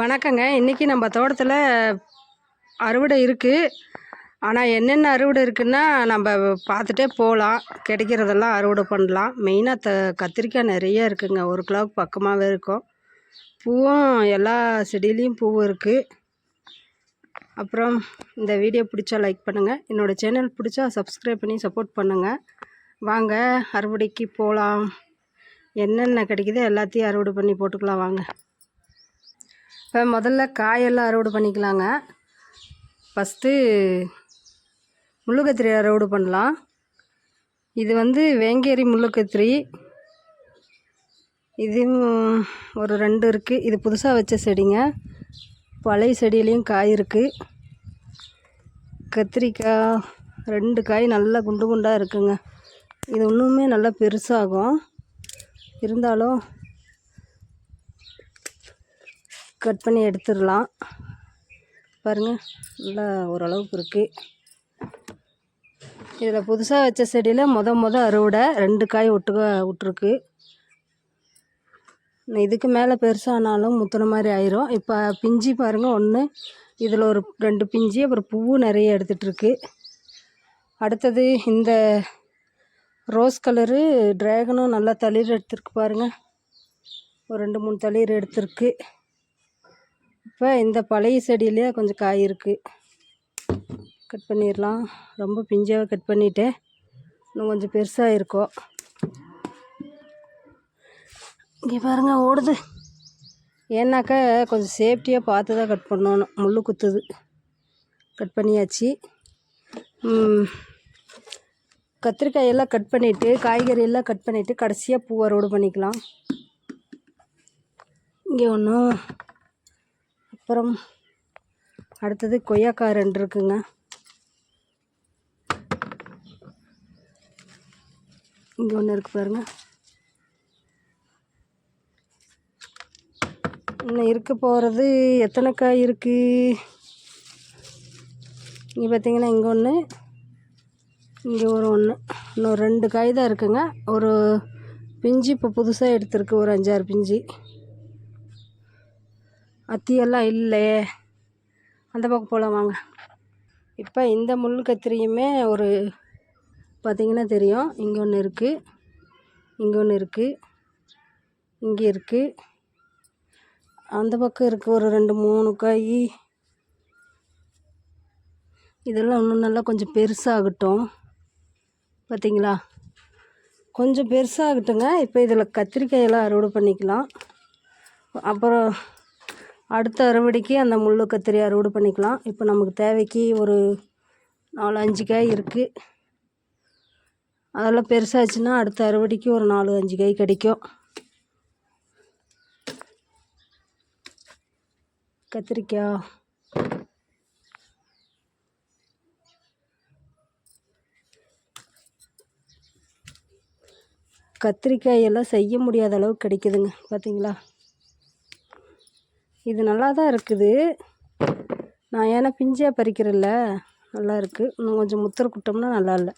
வணக்கங்க. இன்றைக்கி நம்ம தோட்டத்தில் அறுவடை இருக்குது ஆனால் என்னென்ன அறுவடை இருக்குன்னா நம்ம பார்த்துட்டே போகலாம் கிடைக்கிறதெல்லாம் அறுவடை பண்ணலாம். மெயினாக த கத்திரிக்காய் நிறைய இருக்குதுங்க ஒரு கிலோவுக்கு பக்கமாகவே இருக்கும். பூவும் எல்லா செடியிலையும் பூவும் இருக்குது அப்புறம் இந்த வீடியோ பிடிச்சா லைக் பண்ணுங்கள் என்னோடய சேனல் பிடிச்சா சப்ஸ்கிரைப் பண்ணி சப்போர்ட் பண்ணுங்கள் வாங்க அறுவடைக்கு போகலாம் என்னென்ன கிடைக்குதோ எல்லாத்தையும் அறுவடை பண்ணி போட்டுக்கலாம். வாங்க. இப்போ முதல்ல காயெல்லாம் அறுவடை பண்ணிக்கலாங்க. ஃபஸ்ட்டு முள்ளுக்கத்திரி அறுவடை பண்ணலாம். இது வந்து வேங்கேரி முள்ளுக்கத்திரி இதுவும் ஒரு ரெண்டு இருக்குது இது புதுசாக வச்ச செடிங்க. பழைய செடியிலையும் காய் இருக்குது கத்திரிக்காய் ரெண்டு காய் நல்லா குண்டு குண்டாக இருக்குங்க. இது இன்னுமே நல்லா பெருசாகும். இருந்தாலும் கட் பண்ணி எடுத்துடலாம். பாருங்கள் நல்லா ஓரளவுக்கு இருக்குது இதில் புதுசாக வச்ச செடியில் மொத மொத அறுவடை ரெண்டு காய் விட்டுக்க விட்ருக்கு இதுக்கு மேலே பெருசானாலும் முத்துன மாதிரி ஆயிரும். இப்போ பிஞ்சு பாருங்கள் ஒன்று இதில் ஒரு ரெண்டு பிஞ்சு அப்புறம் பூவும் நிறைய எடுத்துகிட்ருக்கு அடுத்தது இந்த ரோஸ் கலரு ட்ராகனும் நல்லா தளிர் எடுத்துருக்கு பாருங்கள் ஒரு ரெண்டு மூணு தளிர் எடுத்துருக்கு. இப்போ இந்த பழைய செடியிலே கொஞ்சம் காய் இருக்குது கட் பண்ணிடலாம் ரொம்ப பிஞ்சாக கட் பண்ணிவிட்டேன் இன்னும் கொஞ்சம் பெருசாக இருக்கும் இங்கே பாருங்கள் ஓடுது. ஏன்னாக்கா கொஞ்சம் சேஃப்டியாக பார்த்து தான் கட் பண்ணணும். முள் குத்துது. கட் பண்ணியாச்சு. கத்திரிக்காயெல்லாம் கட் பண்ணிவிட்டு காய்கறி எல்லாம் கட் பண்ணிவிட்டு கடைசியாக பூ அறுவடை பண்ணிக்கலாம். இங்கே ஒன்றும் அப்புறம் அடுத்தது கொய்யாக்காய் ரெண்டு இருக்குங்க. இங்கே ஒன்று இருக்குது பாருங்கள் இன்னும் இருக்க போகிறது எத்தனை காய் இருக்குது இங்கே பார்த்தீங்கன்னா இங்கே ஒன்று இங்கே ஒரு ஒன்று இன்னும் ரெண்டு காய் தான் இருக்குங்க. ஒரு பிஞ்சு இப்போ புதுசாக எடுத்திருக்கு ஒரு அஞ்சாறு பிஞ்சு. அத்தியெல்லாம் இல்லை. அந்த பக்கம் போகலாம் வாங்க. இப்போ இந்த முள் கத்திரியுமே ஒரு பார்த்திங்கன்னா தெரியும். இங்கே ஒன்று இருக்குது இங்கே ஒன்று இருக்குது இங்கே இருக்குது அந்த பக்கம் இருக்குது ஒரு ரெண்டு மூணு காய். இதெல்லாம் இன்னும் நல்லா கொஞ்சம் பெருசாகட்டும். பார்த்தீங்களா கொஞ்சம் பெருசாகட்டுங்க. இப்போ இதில் கத்திரிக்காயெல்லாம் அறுவடை பண்ணிக்கலாம். அப்புறம் அடுத்த அறுவடைக்கு அந்த முள் கத்திரி அறுவடை பண்ணிக்கலாம். இப்போ நமக்கு தேவைக்கு ஒரு நாலு அஞ்சு காய் இருக்குது அதெல்லாம் பெருசாச்சுன்னா அடுத்த அறுவடைக்கு ஒரு நாலு அஞ்சு காய் கிடைக்கும். கத்திரிக்காய். கத்திரிக்காயெல்லாம் செய்ய முடியாத அளவுக்கு கிடைக்குதுங்க. பார்த்தீங்களா இது நல்லா தான் இருக்குது. நான் ஏன்னா பிஞ்சாக பறிக்கிறேன்ல நல்லா இருக்குது இன்னும் கொஞ்சம் முத்திர குட்டோம்னா நல்லா இல்லை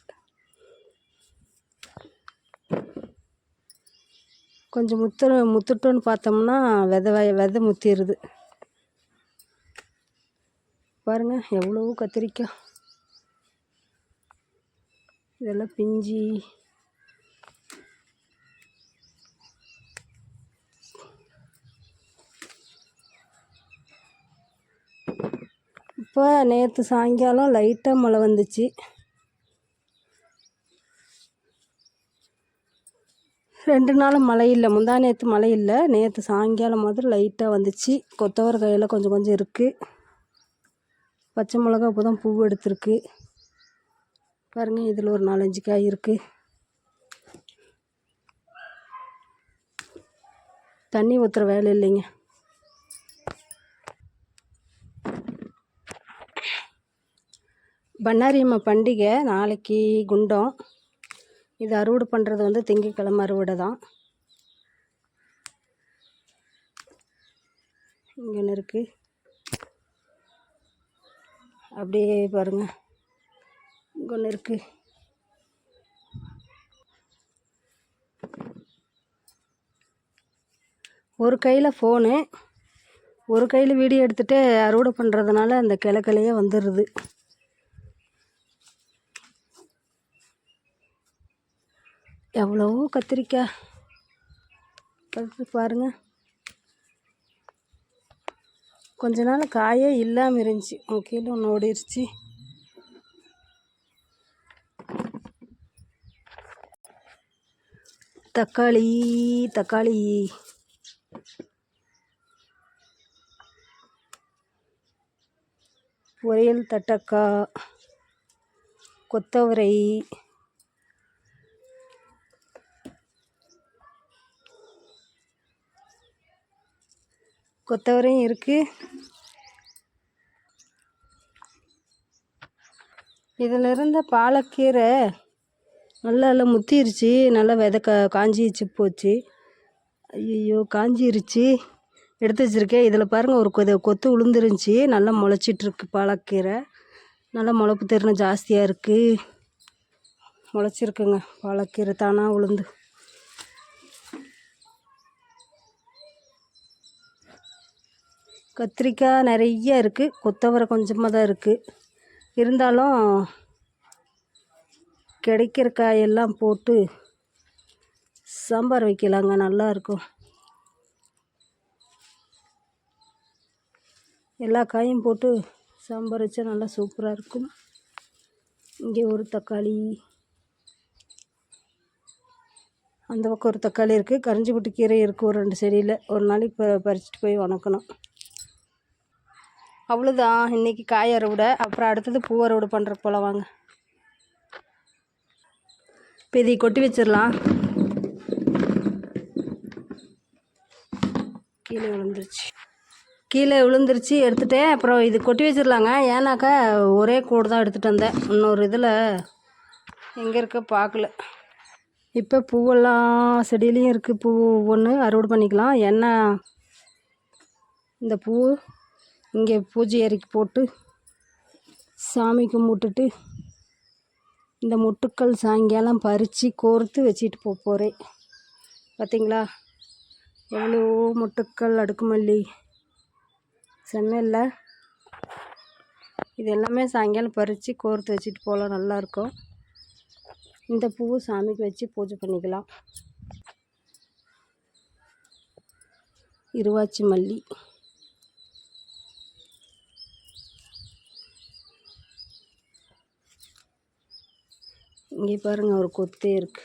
கொஞ்சம் முத்திர முத்துட்டோன்னு பார்த்தோம்னா வித வித முத்திடுது பாருங்கள் எவ்வளவோ கத்திரிக்காய். இதெல்லாம் பிஞ்சி. இப்போ நேற்று சாயங்காலம் லைட்டாக மழை வந்துச்சு. ரெண்டு நாளும் மழை இல்லை. முந்தா நேற்று மழை இல்லை. நேற்று சாயங்காலம் மாதிரி லைட்டாக வந்துச்சு. கொத்தவர கையில் கொஞ்சம் கொஞ்சம் இருக்குது பச்சை மிளகா இப்போ தான் பூ எடுத்துருக்கு. பாருங்கள் இதில் ஒரு நாலஞ்சு காய் இருக்குது தண்ணி ஊற்றுற வேலை இல்லைங்க. பண்ணாரியம்மா பண்டிகை நாளைக்கு குண்டம். இது அறுவடை பண்ணுறது வந்து திங்கக்கிழமை அறுவடை தான். இங்கே ஒன்று இருக்குது அப்படியே பாருங்கள் இங்கே ஒன்று இருக்குது ஒரு கையில் ஃபோனு ஒரு கையில் வீடியோ எடுத்துகிட்டு அறுவடை பண்ணுறதுனால அந்த கிளை கிளையே வந்துடுது எவ்வளவோ கத்திரிக்காய். பழுத்து பாருங்க. கொஞ்ச நாள் காயே இல்லாமல் இருந்துச்சு. உன் கீழே ஒன்று ஓடிடுச்சு தக்காளி தக்காளி. பொரியல் தட்டக்காய் கொத்தவரை. கொத்தவரையும் இருக்குது இதில் இருந்த பாலக்கீரை நல்லா எல்லாம் முத்திருச்சு நல்லா விதை கா காஞ்சிச்சு போச்சு. ஐயோ காஞ்சிருச்சு. எடுத்து வச்சுருக்கேன். இதில் பாருங்கள் ஒரு கொது கொத்து உளுந்துருந்துச்சி. நல்லா முளைச்சிட்ருக்கு பாலக்கீரை. நல்லா முளைப்பு திறன் ஜாஸ்தியாக இருக்குது முளைச்சிருக்குங்க பாலக்கீரை தானாக உளுந்து. கத்திரிக்காய் நிறைய இருக்குது கொத்தவரை கொஞ்சமாக தான் இருக்குது இருந்தாலும் கிடைக்கிற காயெல்லாம் போட்டு சாம்பார் வைக்கலாங்க. நல்லா இருக்கும். எல்லா காயும் போட்டு சாம்பார் வச்சா நல்லா சூப்பராக இருக்கும். இங்கே ஒரு தக்காளி. அந்த பக்கம் ஒரு தக்காளி இருக்குது கரிஞ்சிப்பட்டு கீரை இருக்குது ஒரு ரெண்டு செடியில். ஒரு நாளைக்கு ப பறிச்சுட்டு போய் வணக்கணும். அவ்வளோதான் இன்றைக்கி காய் அறுவடை அப்புறம் அடுத்தது பூ அறுவடை பண்ணுற போல வாங்க இப்போ இதை கொட்டி வச்சிடலாம். கீழே விழுந்துருச்சு. கீழே விழுந்துருச்சு எடுத்துட்டேன். அப்புறம் இது கொட்டி வச்சிடலாங்க. ஏன்னாக்கா ஒரே கூடு தான் எடுத்துகிட்டு வந்தேன். இன்னொரு இதில் எங்கே இருக்க பார்க்கல இப்போ பூவெல்லாம் செடியிலையும் இருக்குது பூ ஒன்று அறுவடை பண்ணிக்கலாம். என்ன? இந்த பூ இங்கே பூஜை அறைக்கு போட்டு சாமி கும்பிட்டுட்டு இந்த முட்டுக்கள் சாயங்காலம் பறித்து கோர்த்து வச்சுட்டு போக போகிறேன் பார்த்தீங்களா எவ்வளோ முட்டுக்கள் அடுக்குமல்லி செம்மல்ல இது எல்லாமே சாயங்காலம் பறித்து கோர்த்து வச்சுட்டு போகலாம் நல்லாயிருக்கும் இந்த பூவை சாமிக்கு வச்சு பூஜை பண்ணிக்கலாம். இருவாச்சி மல்லி. இங்கே பாருங்க ஒரு கொத்தே இருக்கு.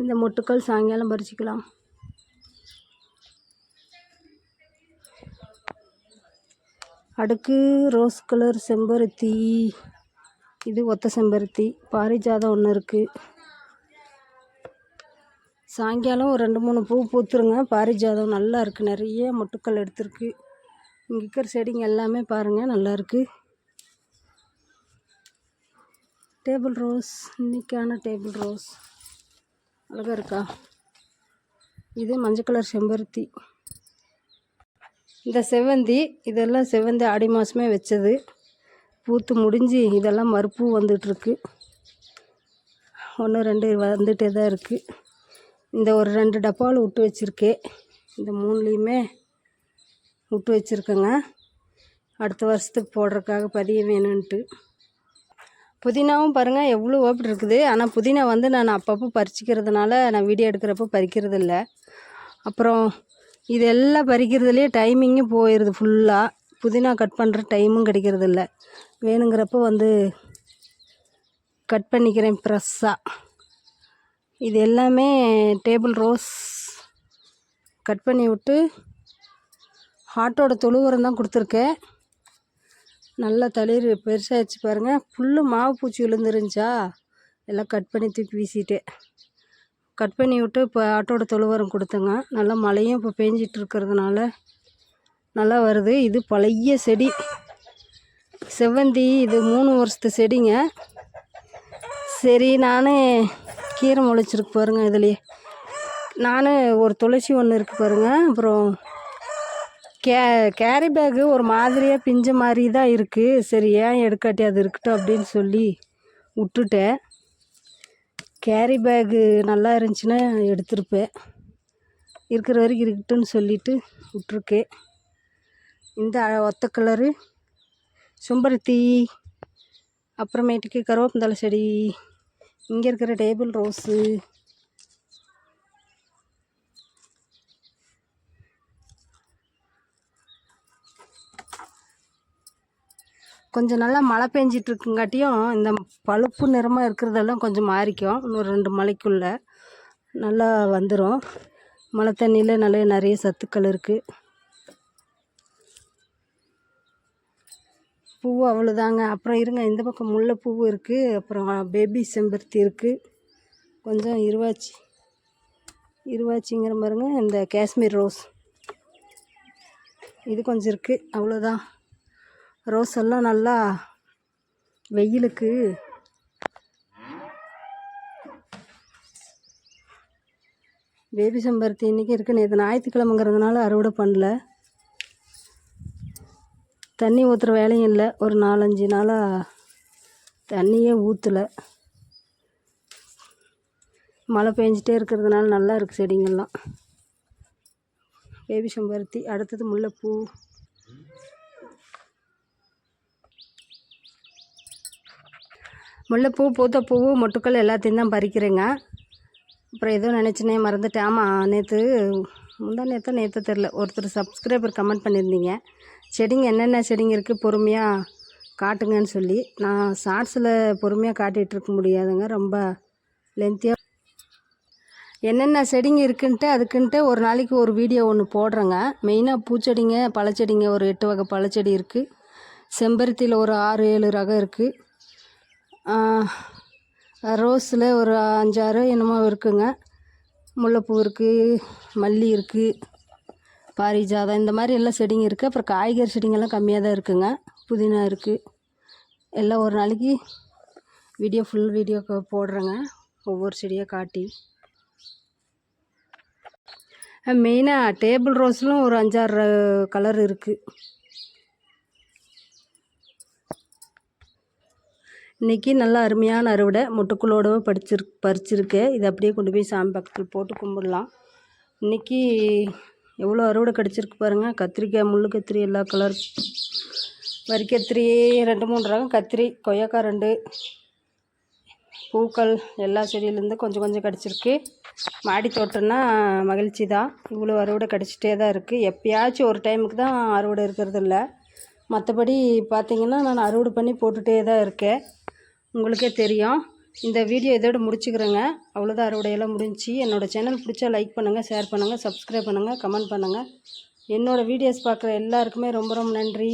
இந்த மொட்டுக்கள் சாயங்காலம் பறிச்சுக்கலாம். அடுக்கு ரோஸ் கலர் செம்பருத்தி. இது ஒத்த செம்பருத்தி. பாரிஜாதம் ஒன்று இருக்குது சாயங்காலம் ஒரு ரெண்டு மூணு பூ பூத்துருங்க. பாரிஜாதம் நல்லா இருக்குது நிறைய மொட்டுக்கள் எடுத்திருக்கு. இங்கே இருக்கிற செடிங்க எல்லாமே பாருங்கள் நல்லாயிருக்கு டேபிள் ரோஸ் இன்றைக்கான டேபிள் ரோஸ் அழகாக இருக்கா? இது மஞ்சள் கலர் செம்பருத்தி. இந்த செவ்வந்தி இதெல்லாம் செவ்வந்தி ஆடி மாதமே வச்சது. பூத்து முடிஞ்சு இதெல்லாம் மறுப்பூ வந்துட்டுருக்கு. ஒன்று ரெண்டு வந்துகிட்டே தான் இருக்குது இந்த ஒரு ரெண்டு டப்பாவில் விட்டு வச்சுருக்கேன். இந்த மூணுலேயுமே விட்டு வச்சுருக்கேங்க. அடுத்த வருஷத்துக்கு போடுறதுக்காக பதிய வேணும்ன்ட்டு. புதினாவும் பாருங்கள் எவ்வளோ ஓப்பிட்டு இருக்குது. ஆனால் புதினா வந்து நான் அப்பப்போ பறிச்சிக்கிறதுனால நான் வீடியோ எடுக்கிறப்போ பறிக்கிறது இல்லை அப்புறம் இதெல்லாம் பறிக்கிறதுலேயே டைமிங்கும் போயிடுது ஃபுல்லாக புதினா கட் பண்ணுற டைமும் கிடைக்கிறது இல்லை வேணுங்கிறப்போ வந்து கட் பண்ணிக்கிறேன் ப்ரெஸ்ஸாக இது எல்லாமே டேபிள் ரோஸ் கட் பண்ணி விட்டு ஆட்டோட தொழு உரம் தான் கொடுத்துருக்கேன். நல்லா தளிர் பெருசாகிடுச்சு பாருங்கள் ஃபுல்லு மாவு பூச்சி விழுந்துருந்துச்சா? எல்லாம் கட் பண்ணி தூக்கி வீசிட்டேன். கட் பண்ணி விட்டு இப்போ ஆட்டோட தொழு உரம் கொடுத்தேங்க. நல்லா மழையும் இப்போ பேஞ்சிட்டு இருக்கிறதுனால நல்லா வருது. இது பழைய செடி. செவ்வந்தி இது மூணு வருஷத்து செடிங்க. சரி நான் கீரை முளைச்சிருக்கு பாருங்கள் இதுலேயே. நான் ஒரு துளசி ஒன்று இருக்குது பாருங்கள் அப்புறம் கே கேரி பேக்கு ஒரு மாதிரியாக பிஞ்ச மாதிரி தான் இருக்குது சரி ஏன் எடுக்காட்டி அது இருக்கட்டும் அப்படின்னு சொல்லி விட்டுட்டேன். கேரி பேகு நல்லா இருந்துச்சுன்னா எடுத்திருப்பேன். இருக்கிற வரைக்கும் இருக்கட்டும்னு சொல்லிட்டு விட்ருக்கேன் இந்த ஒத்த கலரு சும்பருத்தி அப்புறமேட்டுக்கு கருவேப்பந்தலை செடி இங்கே இருக்கிற டேபிள் ரோஸு கொஞ்சம் நல்லா மழை பெஞ்சிட்டு இருக்குங்காட்டியும் இந்த பழுப்பு நிறமாக இருக்கிறதெல்லாம் கொஞ்சம் மாறிக்கும். இன்னும் ரெண்டு மலைக்குள்ள நல்லா வந்துடும் மழை தண்ணியில் நல்ல நிறைய சத்துக்கள் இருக்குது பூ அவ்வளோதாங்க. அப்புறம் இருங்க இந்த பக்கம் முல்லைப்பூ இருக்குது அப்புறம் பேபி செம்பருத்தி இருக்குது கொஞ்சம் இருவாச்சி இருவாச்சிங்கிற பாருங்க இந்த காஷ்மீர் ரோஸ் இது கொஞ்சம் இருக்குது அவ்வளோதான். ரோஸ் எல்லாம் நல்லா வெயிலுக்கு. பேபி செம்பருத்தி இன்றைக்கி இருக்குது நேற்று ஞாயிற்றுக்கிழமைங்கிறதுனால அறுவடை பண்ணல. தண்ணி ஊற்றுற வேலையும் இல்லை. ஒரு நாலஞ்சு நாளாக தண்ணியே ஊற்றலை மழை பெஞ்சிட்டே இருக்கிறதுனால நல்லா இருக்குது செடிங்கள்லாம். பேபி செம்பருத்தி அடுத்தது முல்லைப்பூ. முல்லைப்பூ பூத்த பூ மொட்டுக்கள் எல்லாத்தையும் தான் பறிக்கிறேங்க. அப்புறம் ஏதோ நினச்சினே மறந்துட்டேன். ஆமாம் நேற்று முந்தா நேற்று நேற்று தெரில ஒருத்தர் சப்ஸ்கிரைபர் கமெண்ட் பண்ணியிருந்தீங்க. செடிங்க என்னென்ன செடிங்க இருக்குது பொறுமையாக காட்டுங்கன்னு சொல்லி. நான் ஷார்ட்ஸில் பொறுமையாக காட்டிகிட்டு இருக்க முடியாதுங்க. ரொம்ப லென்த்தியாக என்னென்ன செடிங்க இருக்குன்ட்டு அதுக்குன்ட்டு ஒரு நாளைக்கு ஒரு வீடியோ ஒன்று போடுறேங்க. மெயினாக பூச்செடிங்க பழச்செடிங்க. ஒரு எட்டு வகை பழச்செடி இருக்குது செம்பருத்தியில் ஒரு ஆறு ஏழு ரகம் இருக்குது ரோஸில் ஒரு அஞ்சாறு என்னமோ இருக்குங்க. முல்லைப்பூ இருக்குது மல்லி இருக்குது பாரிஜாதம் இந்த மாதிரி எல்லாம் செடிங்க இருக்குது அப்புறம் காய்கறி செடிங்கெல்லாம் கம்மியாக தான் இருக்குங்க. புதினா இருக்குது எல்லாம் ஒரு நாளைக்கு வீடியோ ஃபுல் வீடியோ போடுறேங்க. ஒவ்வொரு செடியாக காட்டி. மெயினாக டேபிள் ரோஸ்லும் ஒரு அஞ்சாறு கலர் இருக்குது இன்றைக்கி நல்லா அருமையான அறுவடை. முட்டுக்குள்ளோடவே படிச்சிரு பறிச்சிருக்கேன் இதை அப்படியே கொண்டு போய் சாமி பக்கத்தில் போட்டு கும்பிடலாம். இன்றைக்கி எவ்வளோ அறுவடை கிடச்சிருக்கு பாருங்கள் கத்திரிக்காய் முள்ளு கத்திரி எல்லா கலர் வரி கத்திரி ரெண்டு மூணு ரகம் கத்திரி கொய்யாக்காய் ரெண்டு பூக்கள் எல்லா செடியிலேருந்து கொஞ்சம் கொஞ்சம் கிடச்சிருக்கு. மாடி தோட்டம்னா மகிழ்ச்சி தான். இவ்வளோ அறுவடை கிடச்சிட்டே தான் இருக்குது எப்பயாச்சும் ஒரு டைமுக்கு தான் அறுவடை இருக்கிறது இல்லை. மற்றபடி பார்த்திங்கன்னா நான் அறுவடை பண்ணி போட்டுகிட்டே தான் இருக்கேன். உங்களுக்கே தெரியும். இந்த வீடியோ இதோடு முடிச்சுக்கிறேங்க. அவ்வளோதான் அறுவடையெல்லாம் முடிஞ்சுச்சு என்னோடய சேனல் பிடிச்சா லைக் பண்ணுங்கள் ஷேர் பண்ணுங்கள் சப்ஸ்கிரைப் பண்ணுங்கள் கமெண்ட் பண்ணுங்கள் என்னோடய வீடியோஸ் பார்க்குற எல்லாருக்குமே ரொம்ப ரொம்ப நன்றி.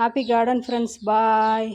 Happy garden friends bye